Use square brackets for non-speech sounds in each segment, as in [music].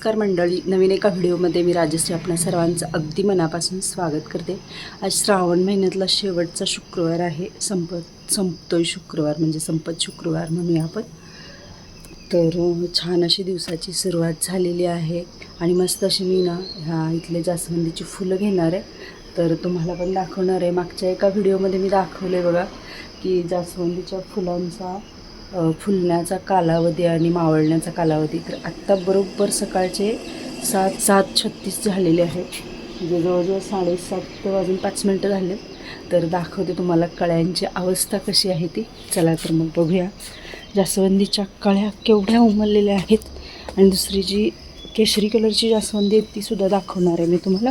नमस्कार मंडळी. नवीन एका व्हिडिओमध्ये मी राजश्री आपणा सर्वांचं अगदी मनापासून स्वागत करते. आज श्रावण महिन्यातला शेवटचा शुक्रवार आहे. संपत संपतोय शुक्रवार म्हणजे संपत शुक्रवार म्हणूया आपण. तर छान अशी दिवसाची सुरुवात झालेली आहे आणि मस्त अशी मी ना ह्या इथले जास्वंदीची फुलं घेणार आहे. तर तुम्हाला पण दाखवणार आहे. मागच्या एका व्हिडिओमध्ये मी दाखवले बघा की जास्वंदीच्या फुलांचा फुलण्याचा कालावधी आणि मावळण्याचा कालावधी तर आत्ता बरोबर सकाळचे सात सात छत्तीस झालेले आहेत. म्हणजे जवळजवळ साडेसात वाजून पाच मिनटं झाले तर दाखवते तुम्हाला कळ्यांची अवस्था कशी आहे ती. चला तर मग बघूया. जास्वंदीच्या कळ्या केवढ्या उमललेल्या आहेत. आणि दुसरी जी केशरी कलरची जास्वंदी आहे तीसुद्धा दाखवणार आहे मी तुम्हाला.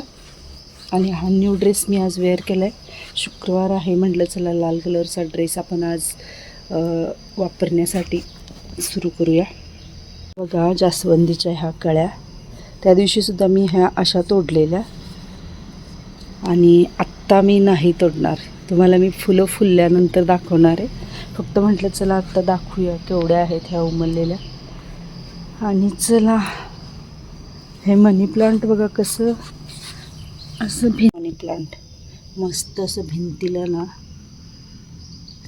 आणि हा न्यू ड्रेस मी आज वेअर केला आहे शुक्रवार आहे म्हटलं चला लाल कलरचा ड्रेस आपण आज वापरण्यासाठी सुरू करूया. बघा जास्वंदीच्या ह्या कळ्या. त्या दिवशीसुद्धा मी ह्या अशा तोडलेल्या. आणि आत्ता मी नाही तोडणार. तुम्हाला मी फुलं फुलल्यानंतर दाखवणार आहे. फक्त म्हटलं चला आत्ता दाखवूया केवढ्या आहेत ह्या उमललेल्या. आणि चला हे मनी प्लांट बघा कसं असं भि मनी प्लांट. मस्त असं भिंतीला ना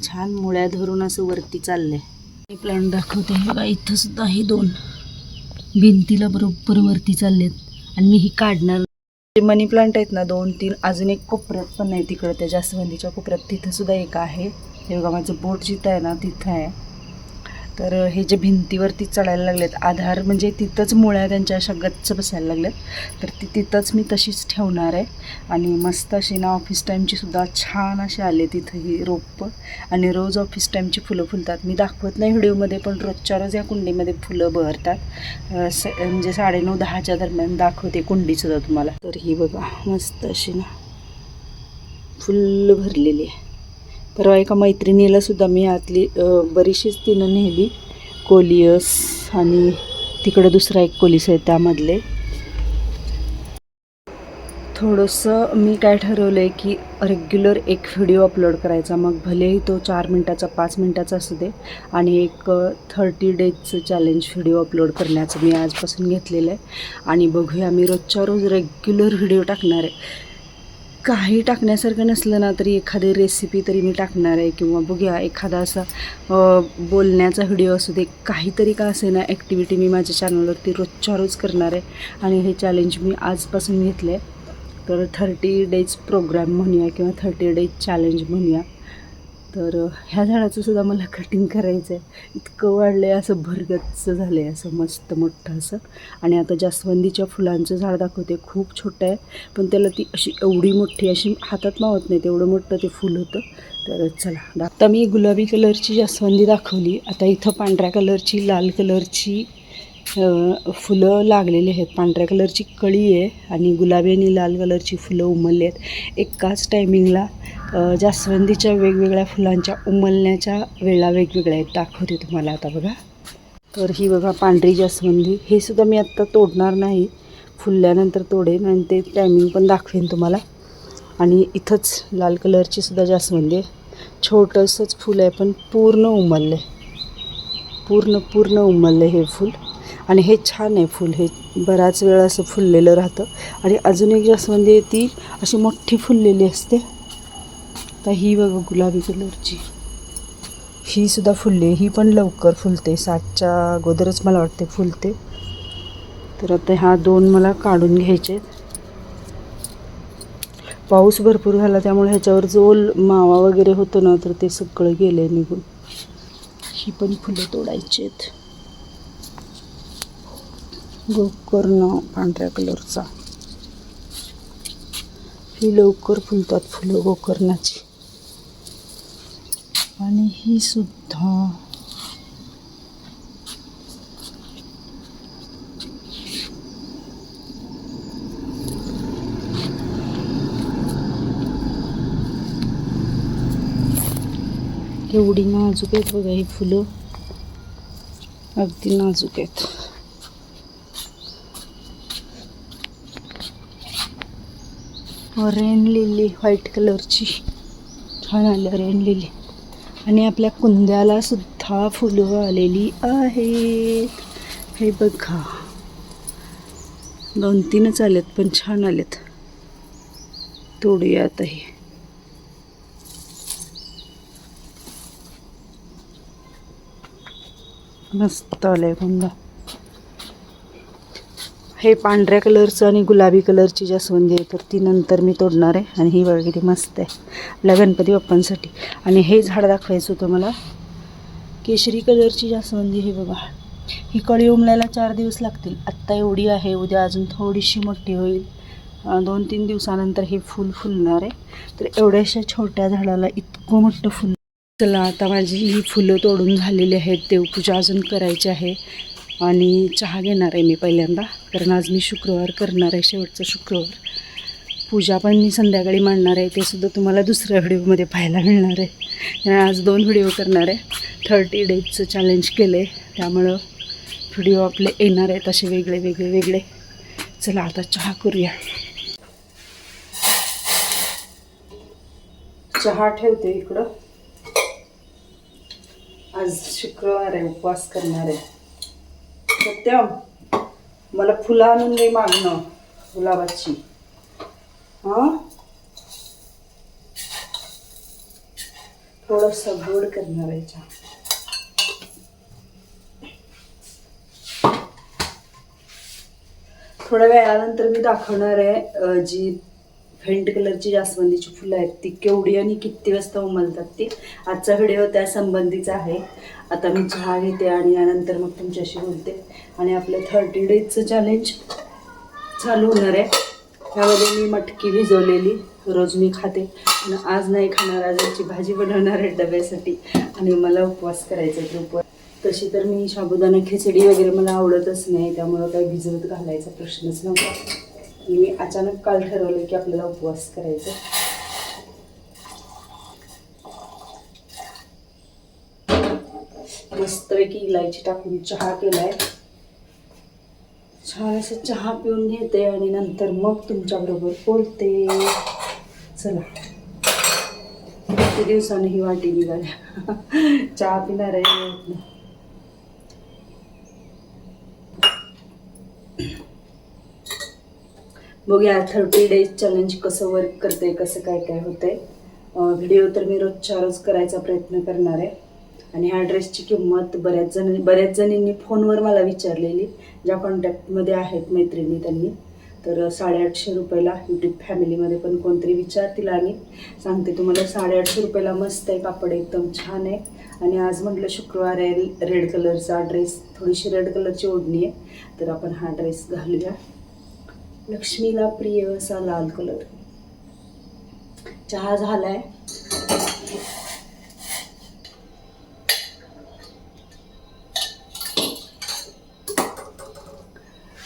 छान मुळ्या धरून असं वरती चाललंय. मनी प्लांट दाखवते. हे बघा इथं सुद्धा हे दोन भिंतीला बरोबर वरती चाललेत. आणि मी ही काढणार जे मनी प्लांट आहेत ना दोन तीन अजून एक कोपऱ्यात पण आहे तिकडं. त्या जास्वंदीच्या कोपऱ्यात तिथं सुद्धा एक आहे. हे बघा माझं बोट जिथं आहे ना तिथं आहे. तर हे जे भिंतीवरती चढायला लागलेत आधार म्हणजे तिथंच मुळ्या त्यांच्या अशा गच्च बसायला लागल्यात तर ती तिथंच मी तशीच ठेवणार आहे. आणि मस्त अशी ना ऑफिस टाईमची सुद्धा छान अशी आले तिथं ही रोपं. आणि रोज ऑफिस टाईमची फुलं फुलतात. मी दाखवत नाही व्हिडिओमध्ये पण रोजच्या रोज या कुंडीमध्ये फुलं बहरतात. स म्हणजे साडेनऊ दहाच्या दरम्यान दाखवते कुंडीसुद्धा तुम्हाला. तर ही बघा मस्त अशी ना फुल्ल भरलेली आहे. परवा एका मैत्रिणीलासुद्धा मी आतली बरीचशीच तिनं नेली कोलियस आणि तिकडं दुसरा एक कोलिस आहे त्यामधले. थोडंसं मी काय ठरवलं आहे की रेग्युलर एक व्हिडिओ अपलोड करायचा मग भलेही तो चार मिनटाचा पाच मिनटाचा असू दे आणि एक थर्टी डेजचं चॅलेंज व्हिडिओ अपलोड करण्याचं मी आजपासून घेतलेलं आहे. आणि बघूया मी रोजच्या रोज रेग्युलर व्हिडिओ टाकणार आहे. काही टाकण्यासारखं नसलं ना तरी एखादी रेसिपी तरी मी टाकणार आहे किंवा बघूया एखादा असा बोलण्याचा व्हिडिओ असू दे काहीतरी का असे ना ॲक्टिव्हिटी मी माझ्या चॅनलवरती रोजच्या रोज करणार आहे. आणि हे चॅलेंज मी आजपासून घेतलं आहे तर थर्टी डेज प्रोग्राम म्हणूया किंवा थर्टी डेज चॅलेंज म्हणूया. तर ह्या झाडाचं सुद्धा मला कटिंग करायचं आहे इतकं वाढलं आहे असं भरगतचं झालं आहे असं मस्त मोठं असं. आणि आता जास्वंदीच्या फुलांचं झाड दाखवते खूप छोटं आहे. पण त्याला ती अशी एवढी मोठी अशी हातात मावत नाही तेवढं मोठं ते फुल होतं. तर चला आता मी गुलाबी कलरची जास्वंदी दाखवली. आता इथं पांढऱ्या कलरची लाल कलरची फुलं लागलेली आहेत. पांढऱ्या कलरची कळी आहे आणि गुलाबी आणि लाल कलरची फुलं उमलली आहेत. एकाच टायमिंगला जास्वंदीच्या वेगवेगळ्या फुलांच्या उमलण्याच्या वेळा वेगवेगळ्या आहेत. दाखवते तुम्हाला आता बघा. तर ही बघा पांढरी जास्वंदी. हे सुद्धा मी आत्ता तोडणार नाही. फुलल्यानंतर तोडेन आणि ते टायमिंग पण दाखवेन तुम्हाला. आणि इथंच लाल कलरची सुद्धा जास्वंदी आहे. छोटंसंच फुल आहे पण पूर्ण उमललं आहे पूर्ण पूर्ण उमललं हे फूल. आणि हे छान आहे फूल. हे बराच वेळ असं फुललेलं राहतं. आणि अजून एक जास्वंदी आहे म्हणजे ती अशी मोठी फुललेली असते. तर ही बघा गुलाबी कलरची. ही सुद्धा फुलली. ही पण लवकर फुलते. सातच्या अगोदरच मला वाटते फुलते. तर आता ह्या दोन मला काढून घ्यायचे. पाऊस भरपूर झाला त्यामुळे ह्याच्यावर जो ओल मावा वगैरे होतो ना तर ते सगळं गेलं आहे निघून. ही पण फुलं तोडायची आहेत गोकर्ण पांढऱ्या कलरचा. ही लवकर फुलतात फुलं गोकर्णाची. आणि ही सुद्धा एवढी नाजूक आहेत बघा ही फुलं. अगदी नाजूक आहेत. रेन लिली व्हाईट कलरची. छान आलं रेन लिली. आणि आपल्या कुंद्याला सुद्धा फुलं आलेली आहेत. हे बघा. दोन तीनच आलेत पण छान आलेत. तोडूया आता हे. मस्त आलं आहे कुंदा. हे पांढऱ्या कलरचं आणि गुलाबी कलरची जास्वंदी आहे म्हणजे तर ती नंतर मी तोडणार आहे आणि ही बघा किती मस्त आहे. आपल्या गणपती बाप्पांसाठी. आणि हे झाड दाखवायचं होतं मला. केशरी कलरची जास्वंदी म्हणजे हे बघा. ही कळी उमलायला चार दिवस लागतील. आत्ता एवढी आहे उद्या अजून थोडीशी मोठी होईल. दोन तीन दिवसानंतर हे फुल फुलणार आहे. तर एवढ्याशा छोट्या झाडाला इतकं मोठं फुल चला आता माझी ही फुलं तोडून झालेली आहेत. देवपूजा अजून करायची आहे. आणि चहा घेणार आहे मी पहिल्यांदा. कारण आज मी शुक्रवार करणार आहे शेवटचा शुक्रवार. पूजा पण मी संध्याकाळी मांडणार आहे ते सुद्धा तुम्हाला दुसऱ्या व्हिडिओमध्ये पाहायला मिळणार आहे. कारण आज दोन व्हिडिओ करणार आहे. थर्टी डेजचं चॅलेंज केलं आहे त्यामुळं व्हिडिओ आपले येणार आहेत असे वेगळे वेगळे वेगळे. चला आता चहा करूया. चहा ठेवते इकडं. आज शुक्रवार आहे उपवास करणार आहे. सत्यम मला फुलं आणून दे मागणं गुलाबाची. हां? थोडस गोड करणार आहे चहा. थोड्या वेळानंतर मी दाखवणार आहे जी फेंट कलरची जास्वंदीची फुलं आहेत ती केवढी आणि किती वाजता उमलतात ती. आजचा व्हिडिओ त्या संबंधीचा आहे. आता मी चहा घेते आणि यानंतर मग तुमच्याशी बोलते. आणि आपलं थर्टी डेजचं चॅलेंज चालू होणार आहे. त्यामध्ये मी मटकी भिजवलेली रोज मी खाते. आणि आज नाही खाणार आज याची भाजी बनवणार आहे डब्यासाठी. आणि मला उपवास करायचा आहे उपवास तशी तर मी साबुदाणा खिचडी वगैरे मला आवडतच नाही त्यामुळं काही भिजवत घालायचा प्रश्नच नव्हता. मी अचानक काल ठरवलं की आपल्याला उपवास करायचा मस्तपैकी इलायची टाकून चहा केलाय. छान असं चहा पिऊन घेते आणि नंतर मग तुमच्याबरोबर बोलते. चला. किती दिवसाने ही वाटी निघाल्या? [laughs] चहा पिणार आहे बघूया थर्टी डेज चॅलेंज कसं वर्क करते कसं काय काय होतंय. व्हिडिओ तर मी रोजच्या रोज करायचा प्रयत्न करणार आहे. आणि ह्या ड्रेसची किंमत बऱ्याच जण बऱ्याच जणींनी फोनवर मला विचारलेली ज्या कॉन्टॅक्टमध्ये आहेत मैत्रिणी त्यांनी. तर साडेआठशे रुपयाला यूट्यूब फॅमिलीमध्ये पण कोणतरी विचारतील आणि सांगते तुम्हाला साडेआठशे रुपयाला मस्त आहे कापड एकदम छान आहे. आणि आज म्हटलं शुक्रवार आहे रेड कलरचा ड्रेस थोडीशी रेड कलरची ओढणी आहे. तर आपण हा ड्रेस घालूया. लक्ष्मीला प्रिय असा लाल कलर चहा झाला आहे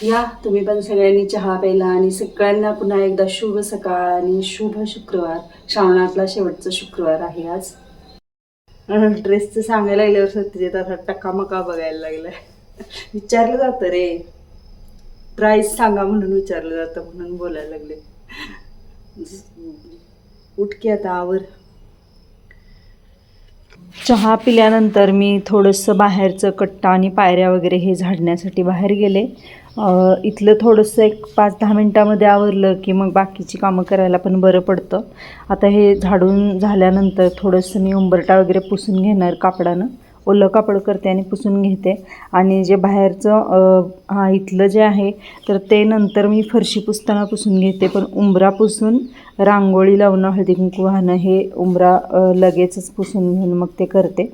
या. तुम्ही पण सगळ्यांनी चहा प्यायला आणि सगळ्यांना पुन्हा एकदा शुभ सकाळ आणि शुभ शुक्रवार. श्रावणातला शेवटचा शुक्रवार आहे आज. ड्रेसचं सांगायला लागल्यावर सत्यजित असा टकामका बघायला लागलाय. विचारलं जातं रे. प्राईस सांगा म्हणून विचारलं जातं म्हणून बोलायला लागले. उठके आता आवर. चहा पिल्यानंतर मी थोडंसं बाहेरचं कट्टा आणि पायऱ्या वगैरे हे झाडण्यासाठी बाहेर गेले. इथलं थोडंसं एक पाच दहा मिनटामध्ये आवरलं की मग बाकीची कामं करायला पण बरं पडतं. आता हे झाडून झाल्यानंतर थोडंसं मी उंबरटा वगैरे पुसून घेणार कापडानं. ओलं कापड करते आणि पुसून घेते. आणि जे बाहेरचं हा इथलं जे आहे तर ते नंतर मी फरशी पुसताना पुसून घेते. पण उंबरा पुसून रांगोळी लावणं हळदी कुंकू वाहणं हे उंबरा लगेचच पुसून घेऊन मग ते करते.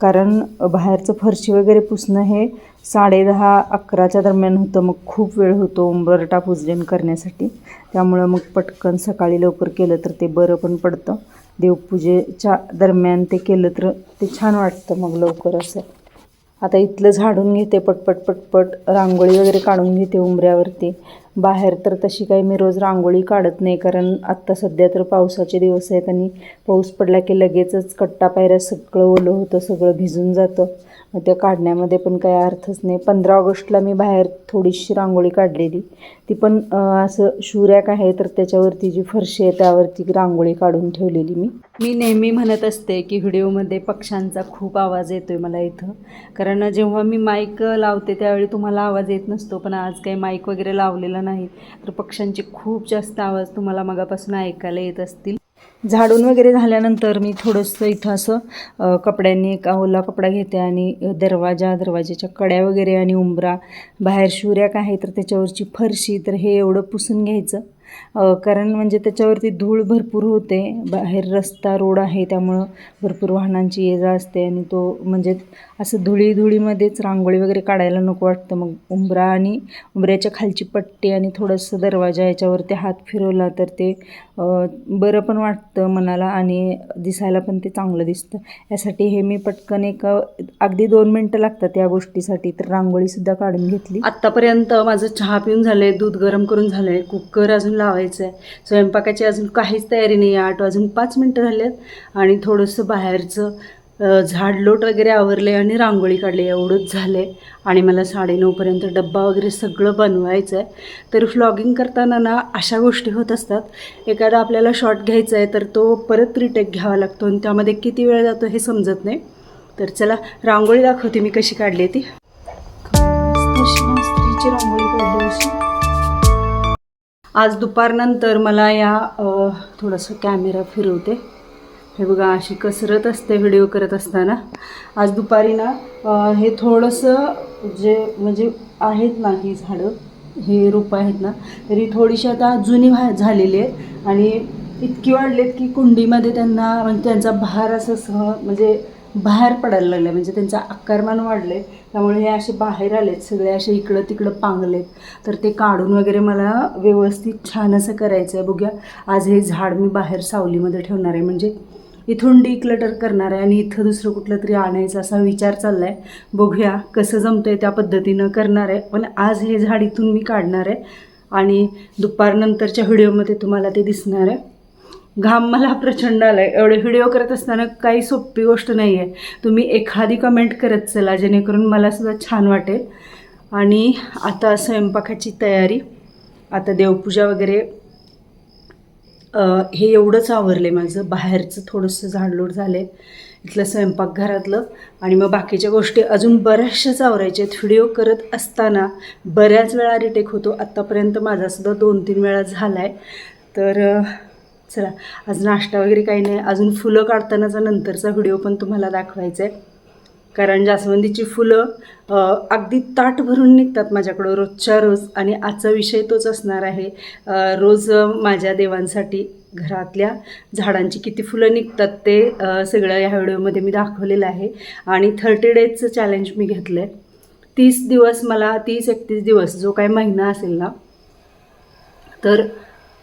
कारण बाहेरचं फरशी वगैरे पुसणं हे साडेदहा अकराच्या दरम्यान होतं. मग खूप वेळ होतो उंबरटा पूजन करण्यासाठी. त्यामुळं मग पटकन सकाळी लवकर केलं तर ते बरं पण पडतं. देवपूजेच्या दरम्यान ते केलं तर ते छान वाटतं मग लवकर असं. आता इथलं झाडून घेते पटपट पटपट रांगोळी वगैरे काढून घेते उंबऱ्यावरती. बाहेर तर तशी काही मी रोज रांगोळी काढत नाही कारण आत्ता सध्या तर पावसाचे दिवस आहेत आणि पाऊस पडला की लगेचच कट्टा पायऱ्या सगळं ओलं होतं सगळं भिजून जातं. मग त्या काढण्यामध्ये पण काही अर्थच नाही. पंधरा ऑगस्टला मी बाहेर थोडीशी रांगोळी काढलेली. ती पण असं शूरॅक आहे तर त्याच्यावरती जी फरशी आहे त्यावरती रांगोळी काढून ठेवलेली मी. मी नेहमी म्हणत असते की व्हिडिओमध्ये पक्ष्यांचा खूप आवाज येतो आहे मला इथं. कारण जेव्हा मी माईक लावते त्यावेळी तुम्हाला आवाज येत नसतो पण आज काही माईक वगैरे लावलेला नाहीत. तर पक्ष्यांचे खूप जास्त आवाज तुम्हाला मगापासून ऐकायला येत असतील. झाडून वगैरे झाल्यानंतर मी थोडंसं इथं असं कपड्यांनी एक ओला कपडा घेते आणि दरवाजा दरवाजाच्या कड्या वगैरे आणि उंबरा बाहेर शिवऱ्याक आहे तर त्याच्यावरची फरशी तर हे एवढं पुसून घ्यायचं. कारण म्हणजे त्याच्यावरती धूळ भरपूर होते बाहेर रस्ता रोड आहे त्यामुळं भरपूर वाहनांची ये जा असते आणि तो म्हणजे असं धुळी धुळीमध्येच रांगोळी वगैरे काढायला नको वाटतं. मग उंबरा आणि उंबऱ्याच्या खालची पट्टी आणि थोडंसं दरवाजा याच्यावरती हात फिरवला तर ते बरं पण वाटतं मनाला आणि दिसायला पण ते चांगलं दिसतं. यासाठी हे मी पटकन एक अगदी दोन मिनटं लागतात या गोष्टीसाठी तर रांगोळीसुद्धा काढून घेतली. आत्तापर्यंत माझं चहा पिऊन झालं आहे दूध गरम करून झालं आहे कुकर अजून लावायचं आहे स्वयंपाकाची अजून काहीच तयारी नाही आहे. आठ वाजून पाच मिनटं झाली आहेत आणि थोडंसं बाहेरचं झाडलोट वगैरे आवरले आणि रांगोळी काढली एवढंच झालं आहे आणि मला साडेनऊपर्यंत डब्बा वगैरे सगळं बनवायचं आहे तर फ्लॉगिंग करताना ना अशा गोष्टी होत असतात. एखादा आपल्याला शॉट घ्यायचा आहे तर तो परत रिटेक घ्यावा लागतो आणि त्यामध्ये किती वेळ जातो हे समजत नाही. तर चला रांगोळी दाखवते मी कशी काढली आहे ती. स्त्रीची रांगोळी काढली अशी आज दुपारनंतर मला या थोडंसं कॅमेरा फिरवते. हे बघा अशी कसरत असते व्हिडिओ करत असताना. आज दुपारी ना हे थोडंसं जे म्हणजे आहेत ना ही झाडं हे रोपं आहेत ना तरी थोडीशी आता जुनी व्हा झालेली आहेत. आणि इतकी वाढलेत की कुंडीमध्ये त्यांना म्हणजे त्यांचा भार असं सह म्हणजे बाहेर पडायला लागलं म्हणजे त्यांचा आकारमान वाढले त्यामुळे हे असे बाहेर आलेत सगळे असे इकडं तिकडं पांगलेत. तर ते काढून वगैरे मला व्यवस्थित छान असं करायचं आहे बघूया आज हे झाड मी बाहेर सावलीमध्ये ठेवणार आहे. म्हणजे इथून डिक्लटर करणार आहे आणि इथं दुसरं कुठलं तरी आणायचं असा विचार चालला आहे बघूया कसं जमतं आहे त्या पद्धतीनं करणार आहे. पण आज हे झाड इथून मी काढणार आहे आणि दुपारनंतरच्या व्हिडिओमध्ये तुम्हाला ते दिसणार आहे. घाम मला प्रचंड आला आहे एवढे व्हिडिओ करत असताना काही सोपी गोष्ट नाही आहे तुम्ही एखादी कमेंट करत चला जेणेकरून मला सुद्धा छान वाटेल. आणि आता स्वयंपाकाची तयारी. आता देवपूजा वगैरे हे एवढंच आवरलं आहे माझं. बाहेरचं थोडंसं झाडलोट झालं आहे इथलं स्वयंपाकघरातलं. आणि मग बाकीच्या गोष्टी अजून बऱ्याचशाच आवरायच्या आहेत. व्हिडिओ करत असताना बऱ्याच वेळा रिटेक होतो. आत्तापर्यंत माझासुद्धा दोन तीन वेळा झाला आहे तर चला. आज नाश्ता वगैरे काही नाही. अजून फुलं काढतानाचा नंतरचा व्हिडिओ पण तुम्हाला दाखवायचा आहे कारण जास्वंदीची फुलं अगदी ताट भरून निघतात माझ्याकडं रोजच्या रोज आणि आजचा विषय तोच असणार आहे. रोज माझ्या देवांसाठी घरातल्या झाडांची किती फुलं निघतात ते सगळं या व्हिडिओमध्ये मी दाखवलेलं आहे. आणि थर्टी डेजचं चॅलेंज मी घेतलं आहे तीस दिवस मला तीस एकतीस दिवस जो काही महिना असेल ना तर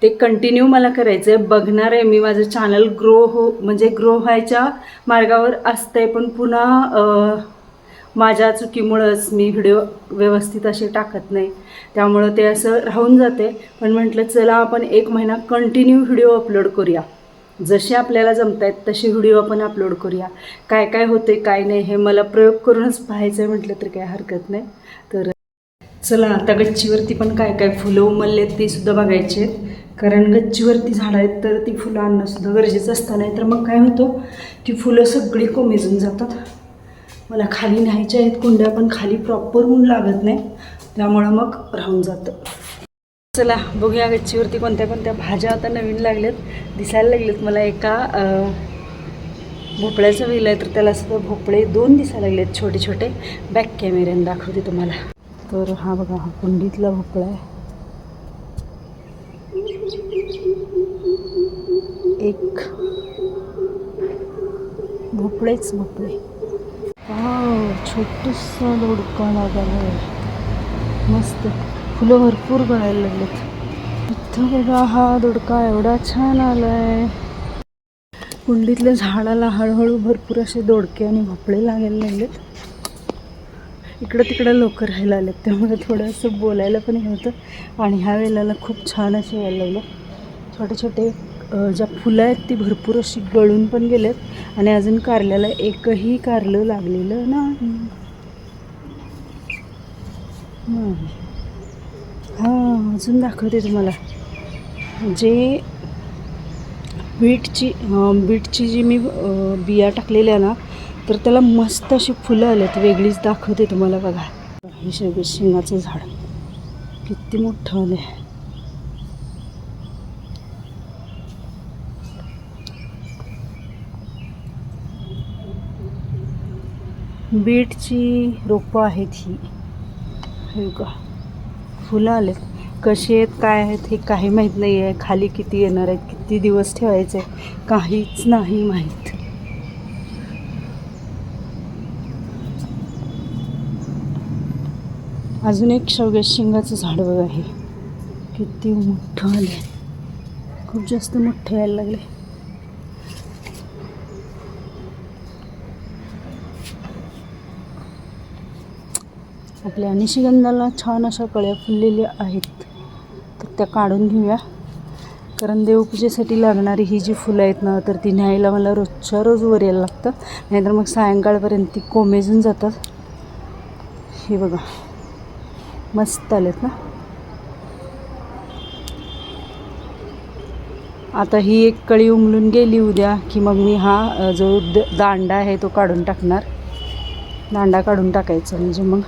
ते कंटिन्यू मला करायचं आहे बघणार आहे मी माझं चॅनल ग्रो हो म्हणजे ग्रो व्हायच्या मार्गावर असतंय. पण पुन्हा माझ्या चुकीमुळंच मी व्हिडिओ व्यवस्थित असे टाकत नाही. त्यामुळं ते असं राहून जाते पण म्हटलं चला आपण एक महिना कंटिन्यू व्हिडिओ अपलोड करूया. जसे आपल्याला जमत आहेत तसे व्हिडिओ आपण अपलोड करूया. काय काय होते काय नाही हे मला प्रयोग करूनच पाहायचं आहे म्हटलं तर काही हरकत नाही. तर चला आता गच्चीवरती पण काय काय फुलं उमललेत ते सुद्धा बघायचे. आहेत कारण गच्चीवरती झाडं आहेत तर ती फुलं आणणं सुद्धा गरजेचं असतं. नाही तर मग काय होतं ती फुलं सगळी कोमेजून जातात. मला खाली न्यायच्या आहेत कुंड्या पण खाली प्रॉपर ऊन लागत नाही. त्यामुळं मग राहून जातं. चला बघूया गच्चीवरती कोणत्या कोणत्या भाज्या आता नवीन लागल्यात. दिसायला लागलेत मला एका भोपळ्याचं वेल आहे तर त्याला सुद्धा भोपळे दोन दिसायला लागलेत छोटे छोटे. बॅक कॅमेऱ्याने दाखवते तुम्हाला. तर हा बघा हा कुंडीतला भोपळा आहे एक भोपळेच भोपळे छोटंसं दोडका लागला मस्त. फुलं भरपूर गळायला लागलेत. इथं बघा हा दोडका एवढा छान आलाय. कुंडीतल्या झाडाला हळूहळू भरपूर असे दोडके आणि भोपळे लागायला लागलेत इकडं तिकडं लोक राहायला आलेत त्यामुळे थोडंसं बोलायला पण हे होतं. आणि ह्या वेळेला खूप छान असे यायला लागलं. छोटे छोटे ज्या फुलं आहेत ती भरपूर अशी गळून पण गेलेत आणि अजून कारल्याला एकही कारलं लागलेलं नाही. नाही. हां अजून दाखवते तुम्हाला. जे बीटची बीटची जी मी बिया टाकलेल्या ना तर त्याला मस्त अशी फुलं आल्यात वेगळीच दाखवते तुम्हाला बघा. हे शेवगे शेंगाचं झाड. किती मोठं आलं आहे बीटची रोपं आहेत ही. हे का फुलं आलेत. कशी आहेत काय आहेत हे काही माहीत नाही आहे. खाली किती येणार आहेत किती दिवस ठेवायचे काहीच नाही माहीत. अजून एक शेवग्या शेंगाचं झाड बघा आहे किती मोठं आले खूप जास्त मोठं यायला लागले आपल्या निशिगंधाला छान अशा कळ्या फुललेल्या आहेत. तर त्या काढून घेऊया. कारण देवपूजेसाठी लागणारी ही जी फुलं आहेत ना तर ती न्यायला मला रोजच्या रोज वर यायला लागतं. नाहीतर मग सायंकाळपर्यंत ती कोमेजून जातात. हे बघा. मस्त आलेत ना? आता ही एक कळी उमलून गेली उद्या की मग मी हा जो द दांडा आहे तो काढून टाकणार. दांडा काढून टाकायचा म्हणजे मग.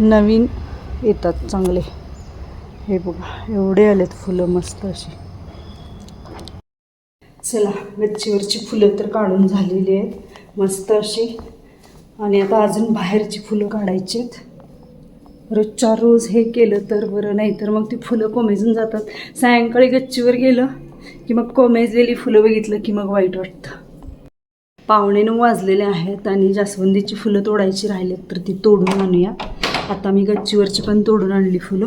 नवीन येतात चांगले. हे बघा एवढे आलेत फुलं मस्त अशी. चला गच्चीवरची फुलं तर काढून झालेली आहेत. मस्त अशी. आणि आता अजून बाहेरची फुलं काढायची आहेत. रोजच्या रोज हे केलं तर बरं नाही तर मग ती फुलं कोमेजून जातात. सायंकाळी गच्चीवर गेलं की मग कोमेजलेली फुलं बघितलं की मग वाईट वाटतं. पावणे नऊ वाजलेले आहेत आणि जास्वंदीची फुलं तोडायची राहिलेत तर ती तोडून आणूया. आता मी गच्चीवरची पण तोडून आणली फुलं.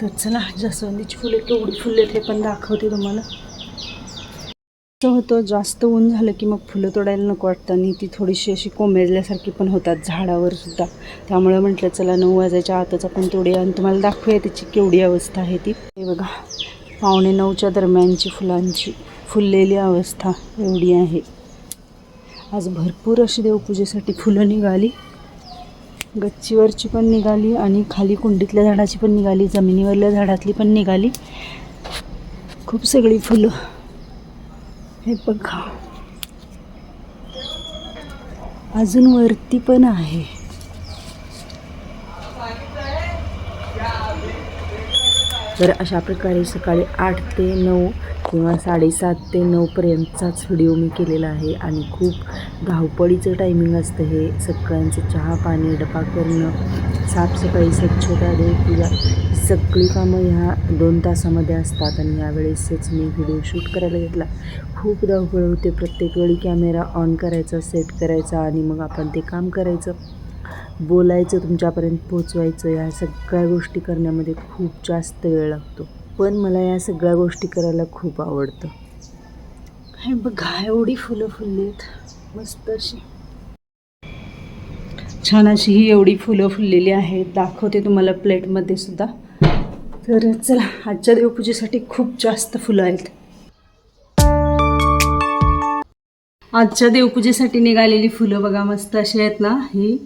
तर चला जास्वंदीची फुलं केवढी फुललेत हे पण दाखवते तुम्हाला. असं होतं जास्त ऊन झालं की मग फुलं तोडायला नको वाटतं. आणि ती थोडीशी अशी कोमेजल्यासारखी पण होतात झाडावर सुद्धा. त्यामुळे म्हटलं चला नऊ वाजायच्या आताच आपण तोडूया. आणि तुम्हाला दाखवूया त्याची केवढी अवस्था आहे ती. हे बघा पावणे नऊच्या दरम्यानची फुलांची फुललेली अवस्था एवढी आहे. आज भरपूर अशी देवपूजेसाठी फुलं निघाली. गच्चीवरची पण निघाली आणि खाली कुंडीतल्या झाडाची पण निघाली जमिनीवरल्या झाडातली पण निघाली. खूप सगळी फुलं. हे बघा. अजून वरती पण आहे. तर अशा प्रकारे सकाळी आठ ते नऊ किंवा साडेसात ते नऊपर्यंतचाच व्हिडिओ मी केलेला आहे आणि खूप धावपळीचं टायमिंग असतं हे. सगळ्यांचं चहा पाणी डबा करणं साफसफाई स्वच्छता देवपूजा सगळी कामं ह्या दोन तासामध्ये असतात आणि यावेळेसच मी व्हिडिओ शूट करायला घेतला. खूप धावपळ होते. प्रत्येक वेळी कॅमेरा ऑन करायचा सेट करायचा आणि मग आपण ते काम करायचं. बोलायचं तुमच्यापर्यंत पोचवायचं ह्या सगळ्या गोष्टी करण्यामध्ये खूप जास्त वेळ लागतो. पण मला या सगळ्या गोष्टी करायला खूप आवडतं. हे बघा एवढी फुलं फुलली आहेत. मस्त अशी. छान अशी ही एवढी फुलं फुललेली आहेत. दाखवते तुम्हाला प्लेटमध्ये सुद्धा. तर चला आजच्या देवपूजेसाठी खूप जास्त फुलं आहेत. आजच्या देवपूजेसाठी निघालेली फुलं बघा मस्त अशी आहेत ना ही.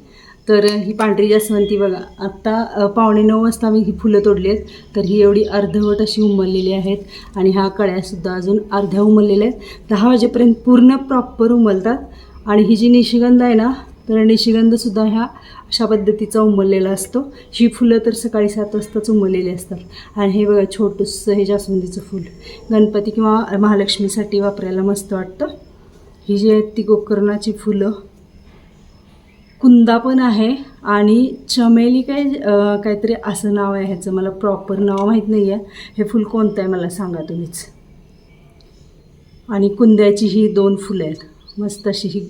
तर ही पांढरी जास्वंती बघा. आत्ता पावणे नऊ वाजता मी ही फुलं तोडली आहेत. तर ही एवढी अर्धवट अशी उमललेली आहेत आणि ह्या कळ्यासुद्धा अजून अर्ध्या उमललेल्या आहेत. दहा वाजेपर्यंत पूर्ण प्रॉपर उमलतात आणि ही जी निशिगंध आहे ना तर निशिगंधसुद्धा ह्या अशा पद्धतीचा उमललेला असतो. ही फुलं तर सकाळी सात वाजताच उमललेली असतात. आणि हे बघा छोटंसं हे जास्वंदीचं फूल. गणपती किंवा महालक्ष्मीसाठी वापरायला मस्त वाटतं. ही जी आहेत ती गोकर्णाची फुलं. कुंदा पण आहे आणि चमेली काय काहीतरी असं नाव आहे ह्याचं. मला प्रॉपर नाव माहीत नाही आहे हे फुल कोणतं आहे मला सांगा तुम्हीच. आणि कुंद्याची ही दोन फुलं आहेत. मस्त अशी ही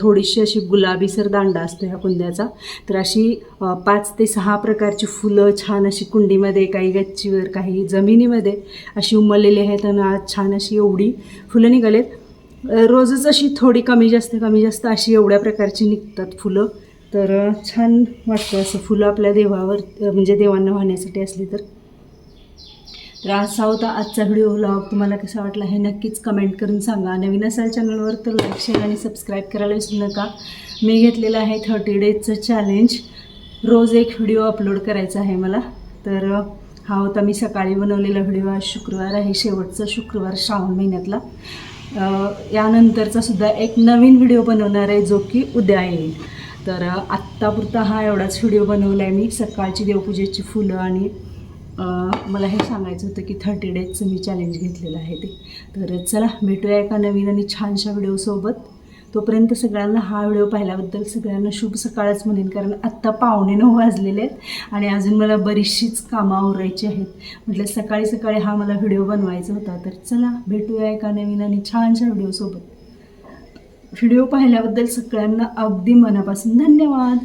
थोडीशी अशी गुलाबीसर दांडा असतो ह्या कुंद्याचा. तर अशी पाच ते सहा प्रकारची फुलं छान अशी कुंडीमध्ये काही गच्चीवर काही जमिनीमध्ये अशी उमललेली आहेत आणि आज छान अशी एवढी फुलं निघालेत. रोजच अशी थोडी कमी जास्त कमी जास्त अशी एवढ्या प्रकारची निघतात फुलं. तर छान वाटतं असं फुलं आपल्या देवावर म्हणजे देवांना वाहण्यासाठी असली तर. तर असा होता आजचा व्हिडिओ व्लॉग तुम्हाला कसा वाटला हे नक्कीच कमेंट करून सांगा. नवीन असाल चॅनलवर तर लाईक शेअर आणि सबस्क्राईब करायला विसरू नका. मी घेतलेलं आहे थर्टी डेजचं चॅलेंज रोज एक व्हिडिओ अपलोड करायचा आहे मला. तर हा होता मी सकाळी बनवलेला व्हिडिओ आज शुक्रवार आहे शेवटचा शुक्रवार श्रावण महिन्यातला. यानंतरचा सुद्धा एक नवीन व्हिडिओ बनवणार आहे जो की उद्या येईल. तर आत्तापुरता हा एवढाच व्हिडिओ बनवला आहे मी. सकाळची देवपूजेची फुलं आणि मला हे सांगायचं होतं की थर्टी डेजचं मी चॅलेंज घेतलेलं आहे ते. तर चला भेटूया एका नवीन आणि छानशा व्हिडिओसोबत तोपर्यंत सगळ्यांना हा व्हिडिओ पाहिल्याबद्दल सगळ्यांना शुभ सकाळच म्हणेन कारण आत्ता पावणे नऊ वाजलेले आहेत आणि अजून मला बरीचशीच कामं आवरायची आहेत. म्हटलं सकाळी सकाळी हा मला व्हिडिओ बनवायचा होता. तर चला भेटूया एका नवीन आणि छानशा व्हिडिओसोबत व्हिडिओ पाहिल्याबद्दल सगळ्यांना अगदी मनापासून धन्यवाद.